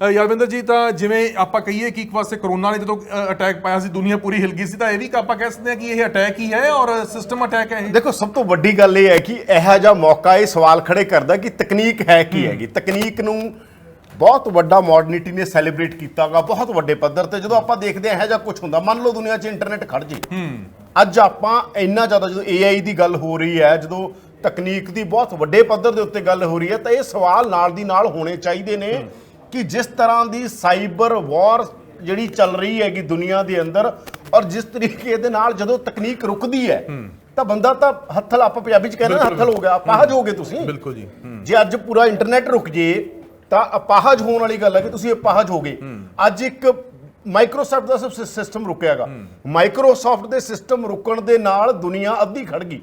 ਅ, ਯਾਦਵਿੰਦਰ ਜੀ ਤਾਂ ਜਿਵੇਂ ਆਪਾਂ ਕਹੀਏ ਕਿ ਇੱਕ ਪਾਸੇ ਕਰੋਨਾ ਨੇ ਜਦੋਂ ਅਟੈਕ ਪਾਇਆ ਸੀ ਦੁਨੀਆ ਪੂਰੀ ਹਿਲ ਗਈ ਸੀ ਤਾਂ ਇਹ ਵੀ ਆਪਾਂ ਕਹਿ ਸਕਦੇ ਹਾਂ ਕਿ ਇਹ ਅਟੈਕ ਹੀ ਹੈ ਔਰ ਸਿਸਟਮ ਅਟੈਕ ਹੈ ਇਹ। ਦੇਖੋ ਸਭ ਤੋਂ ਵੱਡੀ ਗੱਲ ਇਹ ਹੈ ਕਿ ਇਹੋ ਜਿਹਾ ਮੌਕਾ ਇਹ ਸਵਾਲ ਖੜੇ ਕਰਦਾ ਕਿ ਤਕਨੀਕ ਹੈ ਕੀ ਹੈਗੀ। ਤਕਨੀਕ ਨੂੰ ਬਹੁਤ ਵੱਡਾ ਮਾਡਰਨਿਟੀ ਨੇ ਸੈਲੀਬ੍ਰੇਟ ਕੀਤਾਗਾ ਬਹੁਤ ਵੱਡੇ ਪੱਧਰ ਤੇ। ਜਦੋਂ ਆਪਾਂ ਦੇਖਦੇ ਹਾਂ ਇਹੋ ਜਿਹਾ ਕੁਝ ਹੁੰਦਾ ਮੰਨ ਲਓ ਦੁਨੀਆ 'ਚ ਇੰਟਰਨੈਟ ਖੜ ਜੇ। ਅੱਜ ਆਪਾਂ ਇੰਨਾ ਜ਼ਿਆਦਾ ਜਦੋਂ AI ਦੀ ਗੱਲ ਹੋ ਰਹੀ ਹੈ ਜਦੋਂ ਤਕਨੀਕ ਦੀ ਬਹੁਤ ਵੱਡੇ ਪੱਧਰ ਦੇ ਉੱਤੇ ਗੱਲ ਹੋ ਰਹੀ ਹੈ ਤਾਂ ਇਹ ਸਵਾਲ ਨਾਲ ਦੀ ਨਾਲ ਹੋਣੇ ਚਾਹੀਦੇ ਨੇ। ਕਿ ਜਿਸ ਤਰ੍ਹਾਂ ਦੀ ਸਾਈਬਰ ਵਾਰ ਜਿਹੜੀ ਚੱਲ ਰਹੀ ਹੈਗੀ ਦੁਨੀਆ ਦੇ ਅੰਦਰ ਔਰ ਜਿਸ ਤਰੀਕੇ ਦੇ ਨਾਲ ਜਦੋਂ ਤਕਨੀਕ ਰੁਕਦੀ ਹੈ ਤਾਂ ਬੰਦਾ ਤਾਂ ਹੱਥਲ ਆਪਾਂ ਪੰਜਾਬੀ ਚ ਕਹਿੰਦੇ ਹੱਥਲ ਹੋ ਗਿਆ ਅਪਾਹਜ ਹੋ ਗਏ ਤੁਸੀਂ? ਬਿਲਕੁਲ ਜੀ ਜੇ ਅੱਜ ਪੂਰਾ ਇੰਟਰਨੈਟ ਰੁਕ ਜੇ ਤਾਂ ਅਪਾਹਜ ਹੋਣ ਵਾਲੀ ਗੱਲ ਹੈ ਕਿ ਤੁਸੀਂ ਅਪਾਹਜ ਹੋ। ਗਏ ਅੱਜ ਇੱਕ ਮਾਈਕਰੋਸਾਫਟ ਦਾ ਸਭ ਸਿਸਟਮ ਰੁਕਿਆਗਾ। ਮਾਈਕਰੋਸਾਫਟ ਦੇ ਸਿਸਟਮ ਰੁਕਣ ਦੇ ਨਾਲ ਦੁਨੀਆ ਅੱਧੀ ਖੜ ਗਈ।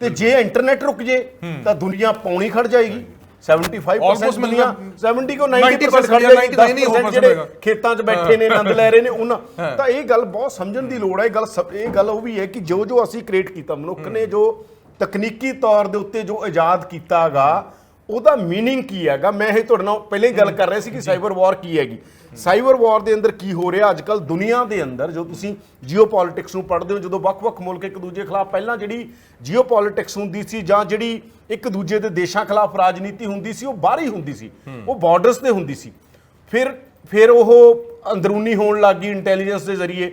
ਤੇ ਜੇ ਇੰਟਰਨੈਟ ਰੁਕ ਜੇ ਤਾਂ ਦੁਨੀਆ ਪੌਣੀ ਖੜ ਜਾਏਗੀ। 75% Almost ਦੁਨੀਆ ਮਤਲਬ 70 ਕੋ 90% 90% ਖੜ ਜਾਂ ਜਾਏਗੀ। 99 ਨਹੀਂ ਹੋ 10% ਜਿਹੜੇ। ਖੇਤਾਂ 'ਚ ਬੈਠੇ ਨੇ ਆਨੰਦ ਲੈ ਰਹੇ ਨੇ ਉਹਨਾਂ। ਤਾਂ ਇਹ ਗੱਲ ਬਹੁਤ ਸਮਝਣ ਦੀ ਲੋੜ ਹੈ ਇਹ ਗੱਲ ਇਹ ਗੱਲ ਉਹ ਵੀ ਹੈ ਕਿ ਜੋ ਜੋ ਅਸੀਂ ਕ੍ਰੀਏਟ ਕੀਤਾ ਮਨੁੱਖ ਨੇ ਜੋ ਤਕਨੀਕੀ ਤੌਰ ਦੇ ਉੱਤੇ ਜੋ ਇਜਾਦ ਕੀਤਾਗਾ ਉਹਦਾ मीनिंग ਕੀ ਹੈਗਾ ਮੈਂ ਇਹ ਤੁਹਾਡੇ ਨਾਲ ਪਹਿਲਾਂ ਹੀ ਗੱਲ ਕਰ ਰਿਹਾ ਸੀ ਕਿ ਸਾਈਬਰ ਵਾਰ ਕੀ ਹੈਗੀ ਸਾਈਬਰ ਵਾਰ ਦੇ ਅੰਦਰ ਕੀ ਹੋ ਰਿਹਾ ਅੱਜ ਕੱਲ ਦੁਨੀਆ ਦੇ ਅੰਦਰ ਜੋ ਤੁਸੀਂ ਜੀਓਪੋਲਿਟਿਕਸ ਨੂੰ ਪੜ੍ਹਦੇ ਹੋ ਜਦੋਂ ਵੱਖ-ਵੱਖ ਮੁਲਕ ਇੱਕ ਦੂਜੇ ਖਿਲਾਫ ਪਹਿਲਾਂ ਜਿਹੜੀ ਜੀਓਪੋਲਿਟਿਕਸ ਹੁੰਦੀ ਸੀ ਜਾਂ ਜਿਹੜੀ ਇੱਕ ਦੂਜੇ ਦੇ ਦੇਸ਼ਾਂ ਖਿਲਾਫ ਰਾਜਨੀਤੀ ਹੁੰਦੀ ਸੀ ਉਹ ਬਾਹਰੀ ਹੁੰਦੀ ਸੀ ਉਹ ਬਾਰਡਰਸ ਤੇ ਹੁੰਦੀ ਸੀ ਫਿਰ ਫਿਰ ਉਹ ਅੰਦਰੂਨੀ ਹੋਣ ਲੱਗੀ ਇੰਟੈਲੀਜੈਂਸ ਦੇ ਜ਼ਰੀਏ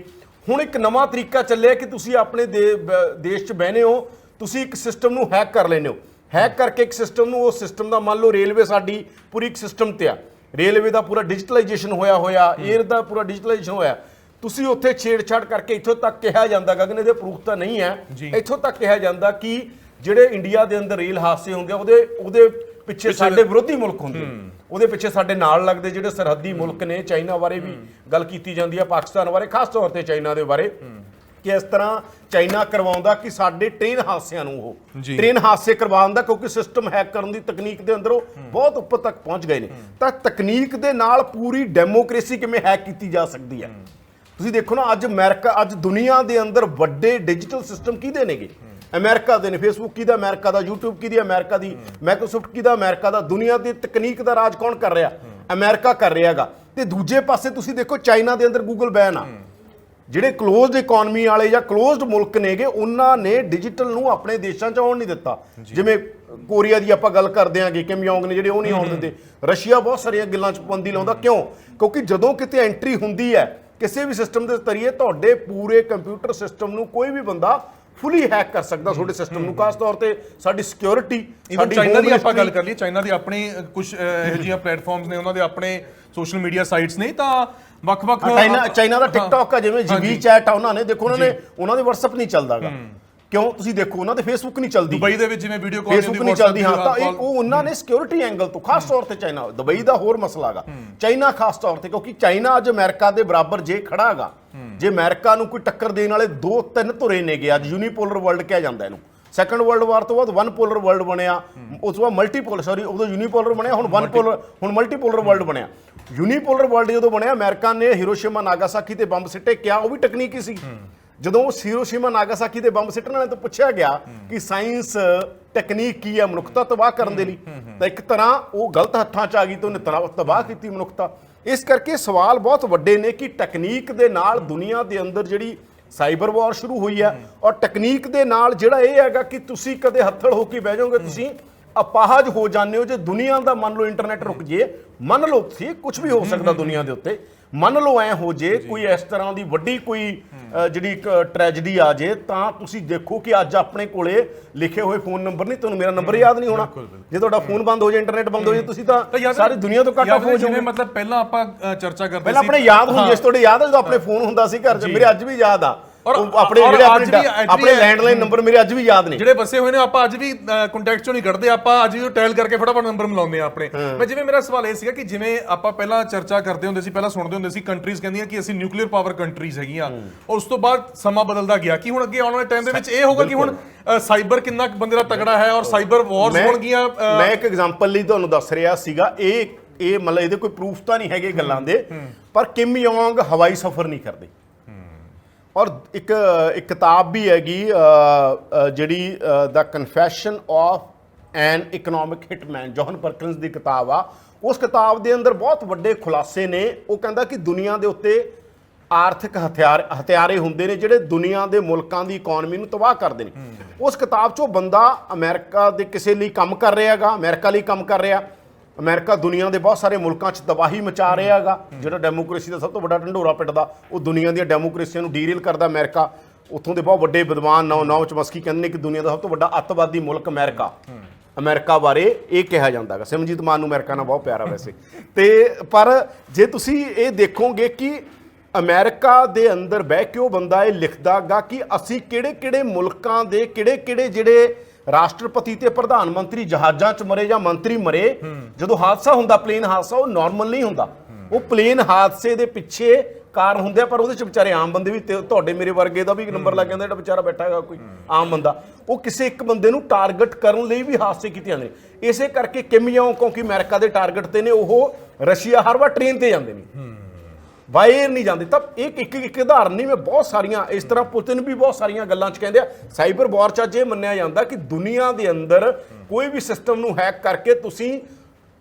ਹੁਣ ਇੱਕ ਨਵਾਂ ਤਰੀਕਾ ਚੱਲਿਆ ਕਿ ਤੁਸੀਂ ਆਪਣੇ ਦੇ- ਬ- ਦੇਸ਼ 'ਚ ਬਹਿਨੇ ਹੋ ਤੁਸੀਂ ਇੱਕ ਸਿਸਟਮ ਨੂੰ ਹੈਕ ਕਰ ਲੈਨੇ ਹੋ ਹੈਕ ਕਰਕੇ ਇੱਕ ਸਿਸਟਮ ਨੂੰ ਉਸ ਸਿਸਟਮ ਦਾ ਮੰਨ ਲਓ ਰੇਲਵੇ ਸਾਡੀ ਪੂਰੀ ਇੱਕ ਸਿਸਟਮ ਤੇ ਆ। ਰੇਲਵੇ ਦਾ ਪੂਰਾ ਡਿਜੀਟਲਾਈਜੇਸ਼ਨ ਹੋਇਆ ਹੋਇਆ 에ਅਰ ਦਾ ਪੂਰਾ ਡਿਜੀਟਲਾਈਜੇਸ਼ਨ ਹੋਇਆ। ਤੁਸੀਂ ਉੱਥੇ ਛੇੜਛਾੜ ਕਰਕੇ ਇੱਥੋਂ ਤੱਕ ਕਿਹਾ ਜਾਂਦਾ ਗਗਨ ਇਹਦੇ ਪ੍ਰੂਫ ਤਾਂ ਨਹੀਂ ਹੈ। ਇੱਥੋਂ ਤੱਕ ਕਿਹਾ ਜਾਂਦਾ ਕਿ ਜਿਹੜੇ ਇੰਡੀਆ ਦੇ ਅੰਦਰ ਰੇਲ ਹਾਦਸੇ ਹੁੰਦੇ ਆ ਉਹਦੇ ਉਹਦੇ ਪਿੱਛੇ ਸਾਡੇ ਵਿਰੋਧੀ ਮੁਲਕ ਹੁੰਦੇ। ਉਹਦੇ ਪਿੱਛੇ ਸਾਡੇ ਨਾਲ ਲੱਗਦੇ ਜਿਹੜੇ ਸਰਹੱਦੀ ਮੁਲਕ ਨੇ ਚਾਈਨਾ ਬਾਰੇ ਵੀ ਗੱਲ ਕੀਤੀ ਜਾਂਦੀ ਹੈ ਪਾਕਿਸਤਾਨ ਬਾਰੇ ਖਾਸ ਤੌਰ ਤੇ ਚਾਈਨਾ ਦੇ ਬਾਰੇ। ਕਿ ਇਸ ਤਰ੍ਹਾਂ ਚਾਈਨਾ ਕਰਵਾਉਂਦਾ ਕਿ ਸਾਡੇ ਟ੍ਰੇਨ ਹਾਦਸਿਆਂ ਨੂੰ ਉਹ। ਜੀ। ਟ੍ਰੇਨ ਹਾਦਸੇ ਕਰਵਾਉਂਦਾ ਕਿਉਂਕਿ ਸਿਸਟਮ ਹੈਕ ਕਰਨ ਦੀ ਤਕਨੀਕ ਦੇ ਅੰਦਰ ਉਹ ਬਹੁਤ ਉੱਪਰ ਤੱਕ ਪਹੁੰਚ ਗਏ ਨੇ। ਤਾਂ ਤਕਨੀਕ ਦੇ ਨਾਲ ਪੂਰੀ ਡੈਮੋਕ੍ਰੇਸੀ ਕਿਵੇਂ ਹੈਕ ਕੀਤੀ ਜਾ ਸਕਦੀ ਹੈ? ਤੁਸੀਂ ਦੇਖੋ ਨਾ ਅੱਜ ਅਮਰੀਕਾ ਅੱਜ ਦੁਨੀਆ ਦੇ ਅੰਦਰ ਵੱਡੇ ਡਿਜੀਟਲ ਸਿਸਟਮ ਕਿਹਦੇ ਨੇਗੇ? ਅਮਰੀਕਾ ਦੇ ਨੇ। ਫੇਸਬੁੱਕ ਕਿਹਦਾ ਅਮਰੀਕਾ ਦਾ YouTube ਕਿਹਦੀ ਅਮਰੀਕਾ ਦੀ ਮਾਈਕਰੋਸਾਫਟ ਕਿਹਦਾ ਅਮਰੀਕਾ ਦਾ। ਦੁਨੀਆ ਦੀ ਤਕਨੀਕ ਦਾ ਰਾਜ ਕੌਣ ਕਰ ਰਿਹਾ? ਅਮਰੀਕਾ ਕਰ ਰਿਹਾਗਾ। ਤੇ ਦੂਜੇ ਪਾਸੇ ਤੁਸੀਂ ਦੇਖੋ ਚਾਈਨਾ ਦੇ ਅੰਦਰ ਗੂਗਲ ਬੈਨ ਆ। ਜਿਹੜੇ ਕਲੋਜ਼ਡ ਇਕਨੋਮੀ ਵਾਲੇ ਜਾਂ ਕਲੋਜ਼ਡ ਮੁਲਕ ਨੇਗੇ ਉਹਨਾਂ ਨੇ ਡਿਜੀਟਲ ਨੂੰ ਆਪਣੇ ਦੇਸ਼ਾਂ 'ਚ ਆਉਣ ਨਹੀਂ ਦਿੱਤਾ। ਜਿਵੇਂ ਕੋਰੀਆ ਦੀ ਆਪਾਂ ਗੱਲ ਕਰਦੇ ਆਂਗੇ ਕਿਮ ਯੋਂਗ ਨੇ ਜਿਹੜੇ ਉਹ ਨਹੀਂ ਆਉਣ ਦਿੰਦੇ। ਰਸ਼ੀਆ ਬਹੁਤ ਸਾਰੀਆਂ ਗੱਲਾਂ 'ਚ ਪਾਬੰਦੀ ਲਾਉਂਦਾ। ਕਿਉਂ? ਕਿਉਂਕਿ ਜਦੋਂ ਕਿਤੇ ਐਂਟਰੀ ਹੁੰਦੀ ਹੈ ਕਿਸੇ ਵੀ ਸਿਸਟਮ ਦੇ ਜ਼ਰੀਏ ਤੁਹਾਡੇ ਪੂਰੇ ਕੰਪਿਊਟਰ ਸਿਸਟਮ ਨੂੰ ਕੋਈ ਵੀ ਬੰਦਾ ਫੁੱਲੀ ਹੈਕ ਕਰ ਸਕਦਾ ਤੁਹਾਡੇ ਸਿਸਟਮ ਨੂੰ। ਖਾਸ ਤੌਰ ਤੇ ਸਾਡੀ ਸਿਕਿਉਰਿਟੀ ਇਵਨ ਚਾਈਨਾ ਦੀ ਆਪਾਂ ਗੱਲ ਕਰ ਲਈ ਚਾਈਨਾ ਦੀ ਆਪਣੀ ਕੁਝ ਇਹੋ ਜਿਹੀਆਂ ਪਲੇਟਫਾਰਮਸ ਨੇ ਉਹਨਾਂ ਦੇ ਆਪਣੇ ਸੋਸ਼ਲ ਮੀਡੀਆ ਸਾਈਟਸ ਨੇ ਤਾਂ ਵੱਖ-ਵੱਖ ਚਾਈਨਾ ਚਾਈਨਾ ਦਾ। ਟਿਕਟੌਕ ਆ ਜਿਵੇਂ। ਜੀਵੀ ਚੈਟ ਆ ਉਹਨਾਂ ਨੇ ਦੇਖੋ ਉਹਨਾਂ ਨੇ ਉਹਨਾਂ ਦੇ WhatsApp ਨਹੀਂ ਚੱਲਦਾਗਾ। ਕਿਉਂ? ਤੁਸੀਂ ਦੇਖੋ ਉਹਨਾਂ ਦੇ Facebook ਨਹੀਂ ਚੱਲਦੀ। ਦੁਬਈ ਦੇ ਵਿੱਚ ਜਿਵੇਂ ਵੀਡੀਓ ਕਾਲ ਫੇਸਬੁੱਕ ਨਹੀਂ ਚੱਲਦੀ ਹਾਂ ਤਾਂ ਇਹ ਉਹ ਉਹਨਾਂ ਨੇ ਸਿਕਿਉਰਿਟੀ ਐਂਗਲ ਤੋਂ ਖਾਸ ਤੌਰ ਤੇ ਚਾਈਨਾ ਦੁਬਈ ਦਾ ਹੋਰ ਮਸਲਾ ਹੈਗਾ। ਚਾਈਨਾ ਖਾਸ ਤੌਰ ਤੇ ਕਿਉਂਕਿ ਚਾਈਨਾ ਅੱਜ ਅਮਰੀਕਾ ਦੇ ਬਰਾਬਰ ਜੇ ਖੜਾ ਹੈਗਾ। ਜੇ ਅਮਰੀਕਾ ਨੂੰ ਕੋਈ ਟੱਕਰ ਦੇਣ ਵਾਲੇ ਦੋ ਤਿੰਨ ਧੁਰੇ ਨੇਗੇ ਅੱਜ ਯੂਨੀਪੋਲਰ ਵਰਲਡ ਕਿਹਾ ਜਾਂਦਾ ਇਹਨੂੰ। ਸੈਕੰਡ ਵਰਲਡ ਵਾਰ ਤੋਂ ਬਾਅਦ ਵਨ ਪੋਲਰ ਵਰਲਡ ਬਣਿਆ। ਉਸ ਤੋਂ ਬਾਅਦ ਮਲਟੀਪੋਲਰ ਸੌਰੀ ਉਦੋਂ ਯੂਨੀਪੋਲਰ ਬਣਿਆ, ਹੁਣ ਵਨ ਪੋਲਰ ਹੁਣ ਮਲਟੀਪੋਲਰ ਵਰਲਡ ਬਣਿਆ। ਯੂਨੀਪੋਲਰ ਵਰਲਡ ਜਦੋਂ ਬਣਿਆ, ਅਮਰੀਕਾ ਨੇ ਹਿਰੋਸ਼ੀਮਾ ਨਾਗਾਸਾਕੀ ਤੇ ਬੰਬ ਸਿੱਟੇ ਕਿਹਾ ਉਹ ਵੀ ਟੈਕਨੀਕ ਹੀ ਸੀ। ਜਦੋਂ ਉਹ ਹਿਰੋਸ਼ੀਮਾ ਨਾਗਾਸਾਕੀ ਤੇ ਬੰਬ ਸਿੱਟਣ ਵਾਲੇ ਤੋਂ ਪੁੱਛਿਆ ਗਿਆ ਕਿ ਸਾਇੰਸ ਟੈਕਨੀਕ ਕੀ ਹੈ ਮਨੁੱਖਤਾ ਤਬਾਹ ਕਰਨ ਦੇ ਲਈ। ਤਾਂ ਇੱਕ ਤਰ੍ਹਾਂ ਉਹ ਗਲਤ ਹੱਥਾਂ 'ਚ ਆ ਗਈ ਤੇ ਉਹਨੇ ਤਬਾਹ ਤਬਾਹ ਕੀਤੀ ਮਨੁੱਖਤਾ। ਇਸ ਕਰਕੇ ਸਵਾਲ ਬਹੁਤ ਵੱਡੇ ਨੇ ਕਿ ਟੈਕਨੀਕ ਦੇ ਨਾਲ ਦੁਨੀਆ ਦੇ ਅੰਦਰ ਜਿਹੜੀ ਸਾਈਬਰ ਵਾਰ ਸ਼ੁਰੂ ਹੋਈ ਹੈ ਔਰ ਟੈਕਨੀਕ ਦੇ ਨਾਲ ਜਿਹੜਾ ਇਹ ਹੈਗਾ ਕਿ ਤੁਸੀਂ ਕਦੇ ਹੱਥੜ ਹੋ ਕੇ ਬਹਿ ਜਾਓਗੇ ਤੁਸੀਂ ਅਪਾਹਜ ਹੋ ਜਾਂਦੇ ਹੋ ਜੇ ਦੁਨੀਆ ਦਾ ਮੰਨ ਲਓ ਇੰਟਰਨੈਟ ਰੁਕ ਜੇ ਮੰਨ ਲਓ ਤੁਸੀਂ ਕੁਝ ਵੀ ਹੋ ਸਕਦਾ ਦੁਨੀਆ ਦੇ ਉੱਤੇ ਮੰਨ ਲਓ ਐ ਹੋ ਜੇ। ਕੋਈ ਇਸ ਤਰ੍ਹਾਂ ਦੀ ਵੱਡੀ ਕੋਈ ਜਿਹੜੀ ਇੱਕ ਟ੍ਰੈਜਡੀ ਆ ਜੇ ਤਾਂ ਤੁਸੀਂ ਦੇਖੋ ਕਿ ਅੱਜ ਆਪਣੇ ਕੋਲੇ ਲਿਖੇ ਹੋਏ ਫੋਨ ਨੰਬਰ ਨਹੀਂ ਤੁਹਾਨੂੰ ਮੇਰਾ ਨੰਬਰ ਯਾਦ ਨਹੀਂ ਹੋਣਾ। ਜੇ ਤੁਹਾਡਾ ਫੋਨ ਬੰਦ ਹੋ ਜਾਏ ਇੰਟਰਨੈਟ ਬੰਦ ਹੋ ਜਾਏ ਤੁਸੀਂ ਤਾਂ ਸਾਰੀ ਦੁਨੀਆ ਤੋਂ ਕੱਟ ਆਫ ਹੋ ਜਿਵੇਂ ਜਾਓਗੇ ਮਤਲਬ ਪਹਿਲਾਂ ਆਪਾਂ ਚਰਚਾ ਕਰਦੇ ਪਹਿਲਾਂ ਆਪਣੇ ਯਾਦ ਹੁੰਦੀ ਇਸ ਤੁਹਾਡੇ ਯਾਦ ਹੈ ਜਦੋਂ ਆਪਣੇ ਫੋਨ ਹੁੰਦਾ ਸੀ ਘਰ 'ਚ ਮੇਰੇ ਅੱਜ ਵੀ ਯਾਦ ਆ। ਆਪਣੇ ਔਰ ਜਿਹੜੇ ਅੱਜ ਆਪਣੇ ਆਪਣੇ ਲੈਂਡਲਾਈਨ ਨੰਬਰ ਮੇਰੇ ਅੱਜ ਵੀ ਯਾਦ ਨੇ। ਜਿਹੜੇ ਵਸੇ ਹੋਏ ਨੇ ਆਪਾਂ ਅੱਜ ਵੀ ਕੰਟੈਕਟ ਚੋਂ ਨਹੀਂ ਕੱਢਦੇ। ਆਪਾਂ ਅੱਜ ਵੀ ਟੈਲ ਕਰਕੇ ਫਟਾਫਟ ਨੰਬਰ ਮਿਲਾਉਂਦੇ ਆ ਆਪਣੇ। ਮੈਂ ਜਿਵੇਂ ਮੇਰਾ ਸਵਾਲ ਇਹ ਸੀਗਾ ਕਿ ਜਿਵੇਂ ਆਪਾਂ ਪਹਿਲਾਂ ਚਰਚਾ ਕਰਦੇ ਹੁੰਦੇ ਸੀ ਪਹਿਲਾਂ ਸੁਣਦੇ ਹੁੰਦੇ ਸੀ ਕੰਟਰੀਜ਼ ਕਹਿੰਦੀਆਂ ਕਿ ਅਸੀਂ ਨਿਊਕਲੀਅਰ ਪਾਵਰ ਕੰਟਰੀਜ਼ ਹੈਗੀਆਂ। ਉਸ ਤੋਂ ਬਾਅਦ ਸਮਾਂ ਬਦਲਦਾ ਗਿਆ। ਕਿ ਹੁਣ ਅੱਗੇ ਆਉਣ ਵਾਲੇ ਟਾਈਮ ਦੇ ਵਿੱਚ ਇਹ ਹੋਗਾ ਕਿ ਹੁਣ ਸਾਈਬਰ ਕਿੰਨਾ ਬੰਦੇ ਦਾ ਤਗੜਾ ਹੈ ਔਰ ਸਾਈਬਰ ਵਾਰਸ ਹੋਣਗੀਆਂ ਮੈਂ ਇੱਕ ਐਗਜ਼ਾਮਪਲ ਲਈ ਤੁਹਾਨੂੰ ਦੱਸ ਰਿਹਾ ਸੀਗਾ। ਇਹ ਇਹ ਮਤਲਬ ਇਹਦੇ ਕੋਈ ਪ੍ਰੂਫ ਤਾਂ ਨਹੀਂ ਹੈਗੇ ਗੱਲਾਂ ਦੇ। ਪਰ ਕਿਮ ਯੋਂਗ ਹਵਾਈ ਸਫ਼ਰ ਨਹੀਂ ਕਰਦੇ। ਔਰ ਇੱਕ ਇੱਕ ਕਿਤਾਬ ਵੀ ਹੈਗੀ ਜਿਹੜੀ the confession of an economic hitman John Perkins ਦੀ ਕਿਤਾਬ ਆ। ਉਸ ਕਿਤਾਬ ਦੇ ਅੰਦਰ ਬਹੁਤ ਵੱਡੇ ਖੁਲਾਸੇ ਨੇ। ਉਹ ਕਹਿੰਦਾ ਕਿ ਦੁਨੀਆ ਦੇ ਉੱਤੇ ਆਰਥਿਕ ਹਥਿਆਰ ਹਥਿਆਰੇ ਹੁੰਦੇ ਨੇ ਜਿਹੜੇ ਦੁਨੀਆ ਦੇ ਮੁਲਕਾਂ ਦੀ ਇਕਨੋਮੀ ਨੂੰ ਤਬਾਹ ਕਰਦੇ ਨੇ। ਉਸ ਕਿਤਾਬ 'ਚੋਂ ਬੰਦਾ ਅਮਰੀਕਾ ਦੇ ਕਿਸੇ ਲਈ ਕੰਮ ਕਰ ਰਿਹਾ ਹੈਗਾ ਅਮਰੀਕਾ ਲਈ ਕੰਮ ਕਰ ਰਿਹਾ। ਅਮਰੀਕਾ ਦੁਨੀਆ ਦੇ ਬਹੁਤ ਸਾਰੇ ਮੁਲਕਾਂ 'ਚ ਤਬਾਹੀ ਮਚਾ ਰਿਹਾ ਹੈਗਾ। ਜਿਹੜਾ ਡੈਮੋਕ੍ਰੇਸੀ ਦਾ ਸਭ ਤੋਂ ਵੱਡਾ ਢੰਡੋਰਾ ਪਿੱਟਦਾ ਉਹ ਦੁਨੀਆ ਦੀਆਂ ਡੈਮੋਕ੍ਰੇਸੀਆਂ ਨੂੰ ਡੀਰੇਲ ਕਰਦਾ ਅਮਰੀਕਾ। ਉੱਥੋਂ ਦੇ ਬਹੁਤ ਵੱਡੇ ਵਿਦਵਾਨ ਨੌ ਨੌ ਚਮਸਕੀ ਕਹਿੰਦੇ ਨੇ ਕਿ ਦੁਨੀਆ ਦਾ ਸਭ ਤੋਂ ਵੱਡਾ ਅੱਤਵਾਦੀ ਮੁਲਕ ਅਮਰੀਕਾ। ਅਮਰੀਕਾ ਬਾਰੇ ਇਹ ਕਿਹਾ ਜਾਂਦਾ ਹੈਗਾ। ਸਿਮਰਜੀਤ ਮਾਨ ਨੂੰ ਅਮਰੀਕਾ ਨਾਲ ਬਹੁਤ ਪਿਆਰਾ ਵੈਸੇ। ਤੇ ਪਰ ਜੇ ਤੁਸੀਂ ਇਹ ਦੇਖੋਗੇ ਕਿ ਅਮਰੀਕਾ ਦੇ ਅੰਦਰ ਬਹਿ ਕੇ ਉਹ ਬੰਦਾ ਇਹ ਲਿਖਦਾਗਾ ਕਿ ਅਸੀਂ ਕਿਹੜੇ-ਕਿਹੜੇ ਮੁਲਕਾਂ ਦੇ ਕਿਹੜੇ-ਕਿਹੜੇ ਜਿਹੜੇ ਰਾਸ਼ਟਰਪਤੀ ਤੇ ਪ੍ਰਧਾਨ ਮੰਤਰੀ ਜਹਾਜ਼ਾਂ 'ਚ ਮਰੇ ਜਾਂ ਮੰਤਰੀ ਮਰੇ, ਜਦੋਂ ਹਾਦਸਾ ਹੁੰਦਾ, ਪਲੇਨ ਹਾਦਸਾ, ਉਹ ਨਾਰਮਲ ਨਹੀਂ ਹੁੰਦਾ। ਉਹ ਪਲੇਨ ਹਾਦਸੇ ਦੇ ਪਿੱਛੇ ਕਾਰਨ ਹੁੰਦੇ ਆ, ਪਰ ਉਹਦੇ ਚ ਵਿਚਾਰੇ ਆਮ ਬੰਦੇ ਵੀ ਤੁਹਾਡੇ ਮੇਰੇ ਵਰਗੇ ਦਾ ਵੀ ਨੰਬਰ ਲੱਗ ਜਾਂਦਾ, ਜਿਹੜਾ ਵਿਚਾਰਾ ਬੈਠਾ ਹੈਗਾ, ਕੋਈ ਆਮ ਬੰਦਾ। ਉਹ ਕਿਸੇ ਇੱਕ ਬੰਦੇ ਨੂੰ ਟਾਰਗੇਟ ਕਰਨ ਲਈ ਵੀ ਹਾਦਸੇ ਕੀਤੇ ਜਾਂਦੇ ਨੇ। ਇਸੇ ਕਰਕੇ ਕਿਮ ਜੋਂਗ ਕਿਉਂਕਿ ਅਮਰੀਕਾ ਦੇ ਟਾਰਗੇਟ ਤੇ ਨੇ, ਉਹ ਰਸ਼ੀਆ, ਹਰ ਵਾਰ ਟ੍ਰੇਨ ਤੇ ਜਾਂਦੇ ਨੇ। ਬਾਹਰ ਨਹੀਂ ਜਾਂਦੇ। ਤਾਂ ਇਹ ਇੱਕ ਇੱਕ ਉਦਾਹਰਨ ਨਹੀਂ, ਮੈਂ ਬਹੁਤ ਸਾਰੀਆਂ ਇਸ ਤਰ੍ਹਾਂ ਪੁਤਿਨ ਵੀ ਬਹੁਤ ਸਾਰੀਆਂ ਗੱਲਾਂ 'ਚ ਕਹਿੰਦੇ ਆ। ਸਾਈਬਰ ਵਾਰ 'ਚ ਅੱਜ ਇਹ ਮੰਨਿਆ ਜਾਂਦਾ ਕਿ ਦੁਨੀਆ ਦੇ ਅੰਦਰ ਕੋਈ ਵੀ ਸਿਸਟਮ ਨੂੰ ਹੈਕ ਕਰਕੇ ਤੁਸੀਂ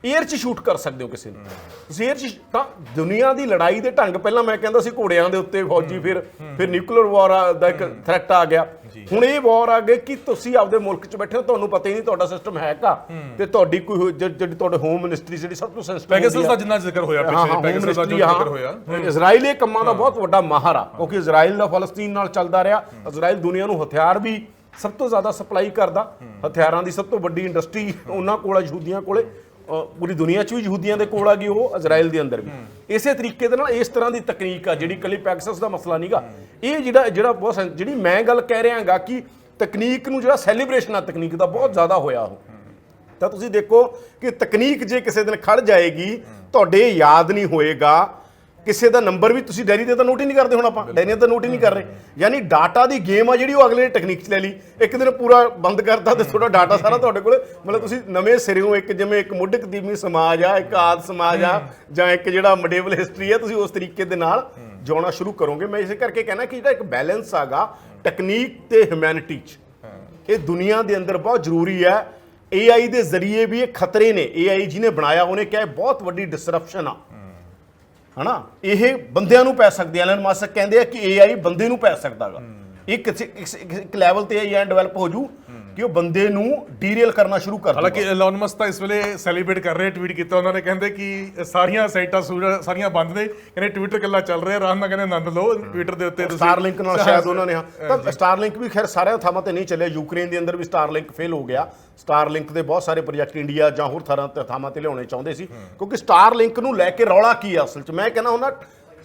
에ਅਰ 'ਚ ਸ਼ੂਟ ਕਰ ਸਕਦੇ ਹੋ ਕਿਸੇ ਨੂੰ। ਤੁਸੀਂ 에ਅਰ 'ਚ ਤਾਂ ਦੁਨੀਆ ਦੀ ਲੜਾਈ ਦੇ ਢੰਗ ਪਹਿਲਾਂ ਮੈਂ ਕਹਿੰਦਾ ਸੀ ਘੋੜਿਆਂ ਦੇ ਉੱਤੇ ਫੌਜੀ ਫਿਰ ਫਿਰ ਨਿਊਕਲੀਅਰ ਵਾਰ ਦਾ ਇੱਕ ਥ੍ਰੈਟ ਆ ਗਿਆ। ਹੁਣ ਇਹ ਵਾਰ ਆ ਗਏ ਕਿ ਤੁਸੀਂ ਆਪਦੇ ਮੁਲਕ 'ਚ ਬੈਠੇ ਹੋ ਤੁਹਾਨੂੰ ਪਤਾ ਹੀ ਨਹੀਂ ਤੁਹਾਡਾ ਸਿਸਟਮ ਹੈਕ ਆ ਤੇ ਤੁਹਾਡੀ ਕੋਈ ਹੋ- ਜਿਹੜੀ ਤੁਹਾਡੇ ਹੋਮ ਮਿਨਿਸਟਰੀ ਜਿਹੜੀ ਸਭ ਤੋਂ ਸੈਂਸਿਟਿਵ ਪੈਗਸਸ ਦਾ ਜਿੰਨਾ ਜ਼ਿਕਰ ਹੋਇਆ ਹਾਂ ਪਿੱਛੇ ਹਾਂ ਪੈਗਸਸ ਦਾ ਜ਼ਿਕਰ ਹੋਇਆ। ਇਜ਼ਰਾਈਲ ਇਹ ਕੰਮਾਂ ਦਾ ਬਹੁਤ ਵੱਡਾ ਮਾਹਰ ਆ ਕਿਉਂਕਿ ਇਜ਼ਰਾਈਲ ਦਾ ਫਲਸਤੀਨ ਨਾਲ ਚੱਲਦਾ ਰਿਹਾ। ਇਜ਼ਰਾਈਲ ਦੁਨੀਆ ਨੂੰ ਹਥਿਆਰ ਵੀ ਸਭ ਤੋਂ ਜ਼ਿਆਦਾ ਸਪਲਾਈ ਕਰਦਾ। ਹਥਿਆਰਾਂ ਦੀ ਸਭ ਤੋਂ ਵੱਡੀ ਇੰਡਸਟਰੀ ਉਹਨਾਂ ਕੋਲ ਯਹੂਦੀਆਂ ਕੋਲੇ। ਪੂਰੀ ਦੁਨੀਆ 'ਚ ਵੀ ਯਹੂਦੀਆਂ ਦੇ ਕੋਲ ਆ ਗਈ ਉਹ ਇਜ਼ਰਾਈਲ ਦੇ ਅੰਦਰ ਵੀ। ਇਸੇ ਤਰੀਕੇ ਦੇ ਨਾਲ ਇਸ ਤਰ੍ਹਾਂ ਦੀ ਤਕਨੀਕ ਆ ਜਿਹੜੀ ਕੱਲੀ ਪੈਗਸਸ ਦਾ ਮਸਲਾ ਨਹੀਂਗਾ ਇਹ ਜਿਹੜਾ ਜਿਹੜਾ ਬਹੁਤ ਜਿਹੜੀ ਮੈਂ ਗੱਲ ਕਹਿ ਰਿਹਾਗਾ ਕਿ ਤਕਨੀਕ ਨੂੰ ਜਿਹੜਾ ਸੈਲੀਬ੍ਰੇਸ਼ਨ ਆ ਤਕਨੀਕ ਦਾ ਬਹੁਤ ਜ਼ਿਆਦਾ ਹੋਇਆ ਉਹ। ਤਾਂ ਤੁਸੀਂ ਦੇਖੋ ਕਿ ਤਕਨੀਕ ਜੇ ਕਿਸੇ ਦਿਨ ਖੜ ਜਾਏਗੀ ਤੁਹਾਡੇ ਯਾਦ ਨਹੀਂ ਹੋਏਗਾ ਕਿਸੇ ਦਾ ਨੰਬਰ ਵੀ ਤੁਸੀਂ ਡੈਰੀ ਤੇ ਤਾਂ ਨੋਟ ਹੀ ਨਹੀਂ ਕਰਦੇ ਹੁਣ ਆਪਾਂ ਡੈਰੀਆਂ ਤੇ ਤਾਂ ਨੋਟ ਹੀ ਨਹੀਂ ਕਰ ਰਹੇ। ਯਾਨੀ ਡਾਟਾ ਦੀ ਗੇਮ ਆ ਜਿਹੜੀ ਉਹ ਅਗਲੇ ਟੈਕਨੀਕ 'ਚ ਲੈ ਲਈ। ਇੱਕ ਦਿਨ ਪੂਰਾ ਬੰਦ ਕਰਤਾ ਤੇ ਤੁਹਾਡਾ ਡਾਟਾ ਸਾਰਾ ਤੁਹਾਡੇ ਕੋਲ। ਮਤਲਬ ਤੁਸੀਂ ਨਵੇਂ ਸਿਰਿਓਂ ਇੱਕ ਜਿਵੇਂ ਇੱਕ ਮੁੱਢ ਕਦੀਮੀ ਸਮਾਜ ਆ, ਇੱਕ ਆਦ ਸਮਾਜ ਆ, ਜਾਂ ਇੱਕ ਜਿਹੜਾ ਮੀਡੀਵਲ ਹਿਸਟਰੀ ਆ, ਤੁਸੀਂ ਉਸ ਤਰੀਕੇ ਦੇ ਨਾਲ ਜਿਉਣਾ ਸ਼ੁਰੂ ਕਰੋਗੇ। ਮੈਂ ਇਸੇ ਕਰਕੇ ਕਹਿਣਾ ਕਿ ਜਿਹੜਾ ਇੱਕ ਬੈਲੈਂਸ ਆਗਾ ਟੈਕਨੀਕ ਤੇ ਹਿਊਮੈਨਿਟੀ 'ਚ, ਇਹ ਦੁਨੀਆ ਦੇ ਅੰਦਰ ਬਹੁਤ ਜ਼ਰੂਰੀ ਹੈ AI ਦੇ ਜ਼ਰੀਏ ਵੀ ਇਹ ਖਤਰੇ ਨੇ। AI ਜਿਹਨੇ ਬਣਾਇਆ, ਉਹਨੇ ਕਿਹਾ ਬਹੁਤ ਵੱਡੀ ਡਿਸਰਪਸ਼ਨ ਆ। ਹਨਾ? ਇਹ ਬੰਦਿਆਂ ਨੂੰ ਪੈ ਸਕਦੀ ਹੈ ਐਲਨ ਮਾਸਕ ਕਹਿੰਦੇ ਆ ਕਿ AI ਬੰਦੇ ਨੂੰ ਪੈ ਸਕਦਾਗਾ। ਇੱਕ ਇੱਕ ਲੈਵਲ ਤੇ AI ਡਿਵੈਲਪ ਹੋ ਜੂ। ਕਿ ਉਹ ਬੰਦੇ ਨੂੰ ਡੀਰੇਲ ਕਰਨਾ ਸ਼ੁਰੂ ਕਰ ਹਾਲਾਂਕਿ ਐਲਨ ਮਸਕ ਤਾਂ ਇਸ ਵੇਲੇ ਸੈਲੀਬ੍ਰੇਟ ਕਰ ਰਹੇ ਟਵੀਟ ਕੀਤਾ ਉਹਨਾਂ ਨੇ ਕਹਿੰਦੇ ਕਿ ਸਾਰੀਆਂ ਸਾਈਟਾਂ ਸੂਰ- ਸਾਰੀਆਂ ਬੰਦ ਨੇ ਕਹਿੰਦੇ ਟਵਿੱਟਰ ਕੱਲਾ ਚੱਲ ਰਿਹਾ ਆਰਾਮ ਨਾਲ ਕਹਿੰਦੇ ਆਨੰਦ ਲਓ ਟਵਿੱਟਰ ਦੇ ਉੱਤੇ ਤੁਸੀਂ ਸਟਾਰਲਿੰਕ ਨਾਲ ਸ਼ਾਇਦ ਉਹਨਾਂ ਨੇ ਹਾਂ। ਤਾਂ ਸਟਾਰਲਿੰਕ ਵੀ ਖੈਰ ਸਾਰਿਆਂ ਥਾਵਾਂ ਤੇ ਨਹੀਂ ਚੱਲਿਆ ਯੂਕਰੇਨ ਦੇ ਅੰਦਰ ਵੀ ਸਟਾਰਲਿੰਕ ਫੇਲ ਹੋ ਗਿਆ। ਸਟਾਰਲਿੰਕ ਦੇ ਬਹੁਤ ਸਾਰੇ ਪ੍ਰੋਜੈਕਟ ਇੰਡੀਆ ਜਾਂ ਹੋਰ ਥਾਂ ਤੇ ਥਾਵਾਂ ਤੇ ਲਿਆਉਣੇ ਚਾਹੁੰਦੇ ਸੀ। ਕਿਉਂਕਿ ਸਟਾਰਲਿੰਕ ਨੂੰ ਲੈ ਕੇ ਰੌਲਾ ਕੀ ਆ ਅਸਲ 'ਚ? ਮੈਂ ਕਹਿੰਦਾ ਉਹਨਾਂ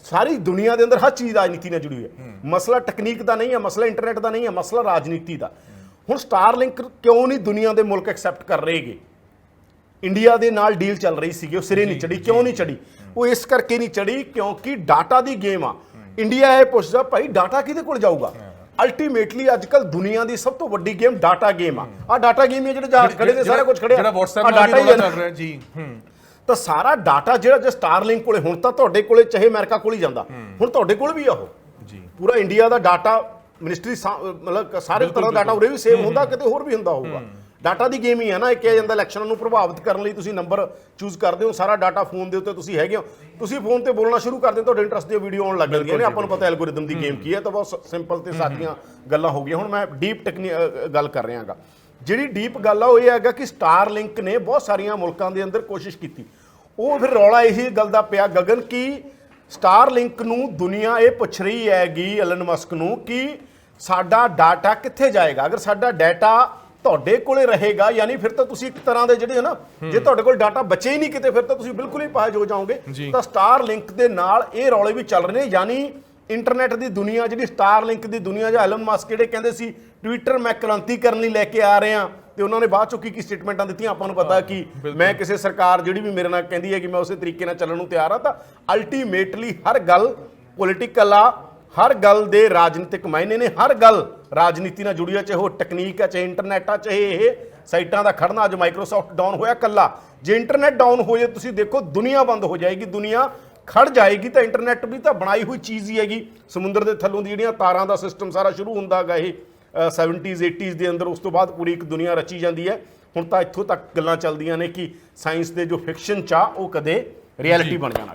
ਸਾਰੀ ਦੁਨੀਆ ਦੇ ਅੰਦਰ ਹਰ ਚੀਜ਼ ਰਾਜਨੀਤੀ ਨਾਲ ਜੁੜੀ ਹੋਈ ਹੈ। ਮਸਲਾ ਟੈਕਨੀਕ ਦਾ ਨਹੀਂ ਹੈ ਮਸਲਾ ਇੰਟਰਨੈਟ ਦਾ ਨਹੀਂ ਹੈ ਮਸਲਾ ਰਾਜਨੀਤੀ ਦਾ। ਹੁਣ ਸਟਾਰਲਿੰਕ ਕਿਉਂ ਨਹੀਂ ਦੁਨੀਆ ਦੇ ਮੁਲਕ ਐਕਸੈਪਟ ਕਰ ਰਹੇਗੇ ਇੰਡੀਆ ਦੇ ਨਾਲ ਡੀਲ ਚੱਲ ਰਹੀ ਸੀਗੀ ਉਹ ਸਿਰੇ ਨਹੀਂ ਚੜੀ ਕਿਉਂ ਨਹੀਂ ਚੜੀ ਉਹ ਇਸ ਕਰਕੇ ਨਹੀਂ ਚੜੀ ਕਿਉਂਕਿ ਡਾਟਾ ਦੀ ਗੇਮ ਆ। ਇੰਡੀਆ ਇਹ ਪੁੱਛਦਾ ਭਾਈ ਡਾਟਾ ਕਿਹਦੇ ਕੋਲ ਜਾਊਗਾ? ਅਲਟੀਮੇਟਲੀ ਅੱਜ ਕੱਲ ਦੁਨੀਆ ਦੀ ਸਭ ਤੋਂ ਵੱਡੀ ਗੇਮ ਡਾਟਾ ਗੇਮ ਆ। ਆ ਡਾਟਾ ਗੇਮ ਹੈ ਜਿਹੜੇ ਜਹਾਜ਼ ਖੜੇ ਨੇ ਸਾਰਾ ਕੁਝ ਖੜਿਆ। ਜਿਹੜਾ WhatsApp ਨਾਲ ਵੀ। ਚੱਲ ਰਿਹਾ ਜੀ ਹੂੰ। ਤਾਂ ਸਾਰਾ ਡਾਟਾ ਜਿਹੜਾ ਜੇ ਸਟਾਰਲਿੰਕ ਕੋਲੇ ਹੁਣ ਤਾਂ ਤੁਹਾਡੇ ਕੋਲੇ ਚਾਹੇ ਅਮਰੀਕਾ ਕੋਲ ਹੀ ਜਾਂਦਾ ਹੁਣ ਤੁਹਾਡੇ ਕੋਲ ਵੀ ਆ ਉਹ। ਜੀ। ਪੂਰਾ ਇੰਡੀਆ ਦਾ ਡਾਟਾ ਮਿਨਿਸਟਰੀ ਮਤਲਬ ਸਾਰੇ ਤਰ੍ਹਾਂ ਦਾ ਡਾਟਾ ਉਰੇ ਵੀ ਸੇਵ ਹੁੰਦਾ ਕਿਤੇ ਹੋਰ ਵੀ ਹੁੰਦਾ ਹੋਊਗਾ। ਡਾਟਾ ਦੀ ਗੇਮ ਹੀ ਹੈ ਨਾ ਇਹ ਕਿਹਾ ਜਾਂਦਾ ਇਲੈਕਸ਼ਨ ਨੂੰ ਪ੍ਰਭਾਵਿਤ ਕਰਨ ਲਈ ਤੁਸੀਂ ਨੰਬਰ ਚੂਜ਼ ਕਰਦੇ ਹੋ ਸਾਰਾ ਡਾਟਾ ਫੋਨ ਦੇ ਉੱਤੇ ਤੁਸੀਂ ਹੈਗੇ ਹੋ। ਤੁਸੀਂ ਫੋਨ ਤੇ ਬੋਲਣਾ ਸ਼ੁਰੂ ਕਰਦੇ ਹੋ ਤੁਹਾਡੇ ਇੰਟਰਸਟ ਦੀਆਂ ਵੀਡੀਓ ਆਉਣ ਲੱਗ ਜਾਂਦੀਆਂ ਨੇ। ਆਪਾਂ ਨੂੰ ਪਤਾ ਐਲਗੋਰਿਦਮ ਦੀ ਗੇਮ ਕੀ ਹੈ ਤਾਂ ਬਹੁਤ ਸਿੰਪਲ ਤੇ ਸਾਦੀਆਂ ਗੱਲਾਂ ਹੋ ਗਈਆਂ। ਹੁਣ ਮੈਂ ਡੀਪ ਟੈਕਨੀਕ ਗੱਲ ਕਰ ਰਿਹਾ ਹਾਂਗਾ। ਜਿਹੜੀ ਡੀਪ ਗੱਲ ਆ ਉਹ ਇਹ ਹੈਗਾ ਕਿ ਸਟਾਰਲਿੰਕ ਨੇ ਬਹੁਤ ਸਾਰੀਆਂ ਮੁਲਕਾਂ ਦੇ ਅੰਦਰ ਕੋਸ਼ਿਸ਼ ਕੀਤੀ। ਉਹ ਫਿਰ ਰੌਲਾ ਇਹੀ ਗੱਲ ਦਾ ਪਿਆ ਗਗਨ ਕੀ ਸਟਾਰਲਿੰਕ ਨੂੰ ਦੁਨੀਆ ਇਹ ਪੁੱਛ ਰਹੀ ਹੈਗੀ ਐਲਨ ਮਸਕ ਨੂੰ ਕਿ ਸਾਡਾ ਡਾਟਾ ਕਿੱਥੇ ਜਾਏਗਾ? ਅਗਰ ਸਾਡਾ ਡਾਟਾ ਤੁਹਾਡੇ ਕੋਲੇ ਰਹੇਗਾ ਯਾਨੀ ਫਿਰ ਤਾਂ ਤੁਸੀਂ ਇੱਕ ਤਰ੍ਹਾਂ ਦੇ ਜਿਹੜੇ ਹੈ ਨਾ ਜੇ ਤੁਹਾਡੇ ਕੋਲ ਡਾਟਾ ਬਚੇ ਹੀ ਨਹੀਂ ਕਿਤੇ ਫਿਰ ਤਾਂ ਤੁਸੀਂ ਬਿਲਕੁਲ ਹੀ ਪਾਜ ਹੋ ਜਾਓਗੇ। ਤਾਂ ਸਟਾਰਲਿੰਕ ਦੇ ਨਾਲ ਇਹ ਰੌਲੇ ਵੀ ਚੱਲ ਰਹੇ ਨੇ ਯਾਨੀ ਇੰਟਰਨੈਟ ਦੀ ਦੁਨੀਆ ਜਿਹੜੀ ਸਟਾਰਲਿੰਕ ਦੀ ਦੁਨੀਆ ਜਾਂ ਐਲਨ ਮਸਕ ਜਿਹੜੇ ਕਹਿੰਦੇ ਸੀ ਟਵਿੱਟਰ ਮੈਂ ਕ੍ਰਾਂਤੀ ਕਰਨ ਲਈ ਲੈ ਕੇ ਆ ਰਹੇ ਹਾਂ ਤੇ ਉਹਨਾਂ ਨੇ ਬਾਅਦ ਚੋਂ ਕੀ ਕੀ ਸਟੇਟਮੈਂਟਾਂ ਦਿੱਤੀਆਂ ਆਪਾਂ ਨੂੰ ਪਤਾ ਕਿ ਮੈਂ ਕਿਸੇ ਸਰਕਾਰ ਜਿਹੜੀ ਵੀ ਮੇਰੇ ਨਾਲ ਕਹਿੰਦੀ ਹੈ ਕਿ ਮੈਂ ਉਸੇ ਤਰੀਕੇ ਨਾਲ ਚੱਲਣ ਨੂੰ ਤਿਆਰ ਆ ਤਾਂ ਅਲਟੀਮੇਟਲੀ ਹਰ ਗੱਲ ਪੋਲੀਟੀਕਲ ਆ ਹਰ ਗੱਲ ਦੇ ਰਾਜਨੀਤਿਕ ਮਾਇਨੇ ਨੇ ਹਰ ਗੱਲ ਰਾਜਨੀਤੀ ਨਾਲ ਜੁੜੀ ਆ ਚਾਹੇ ਉਹ ਟੈਕਨੀਕ ਆ ਚਾਹੇ ਇੰਟਰਨੈਟ ਆ ਚਾਹੇ ਇਹ ਸਾਈਟਾਂ ਦਾ ਖੜਨਾ ਅੱਜ ਮਾਈਕਰੋਸਾਫਟ ਡਾਊਨ ਹੋਇਆ ਕੱਲਾ ਜੇ ਇੰਟਰਨੈਟ ਡਾਊਨ ਹੋ ਜਾਏ ਤੁਸੀਂ ਦੇਖੋ ਦੁਨੀਆ ਬੰਦ ਹੋ ਜਾਏਗੀ ਦੁਨੀਆ ਖੜ ਜਾਏਗੀ ਤਾਂ ਇੰਟਰਨੈਟ ਵੀ ਤਾਂ ਬਣਾਈ ਹੋਈ ਚੀਜ਼ ਹੀ ਹੈਗੀ। ਸਮੁੰਦਰ ਦੇ ਥੱਲੋਂ ਦੀ ਜਿਹੜੀਆਂ ਤਾਰਾਂ ਦਾ ਸਿਸਟਮ ਸਾਰਾ ਸ਼ੁਰੂ ਹੁੰਦਾਗਾ ਇਹ ਅ, 70s 80s ਦੇ ਅੰਦਰ ਉਸ ਤੋਂ ਬਾਅਦ ਪੂਰੀ ਇੱਕ ਦੁਨੀਆ ਰਚੀ ਜਾਂਦੀ ਹੈ। ਹੁਣ ਤਾਂ ਇੱਥੋਂ ਤੱਕ ਗੱਲਾਂ ਚੱਲਦੀਆਂ ਨੇ ਕਿ ਸਾਇੰਸ ਦੇ ਜੋ ਫਿਕਸ਼ਨ ਚਾ ਉਹ ਕਦੇ ਰਿਐਲਿਟੀ ਬਣ ਜਾਣਾ।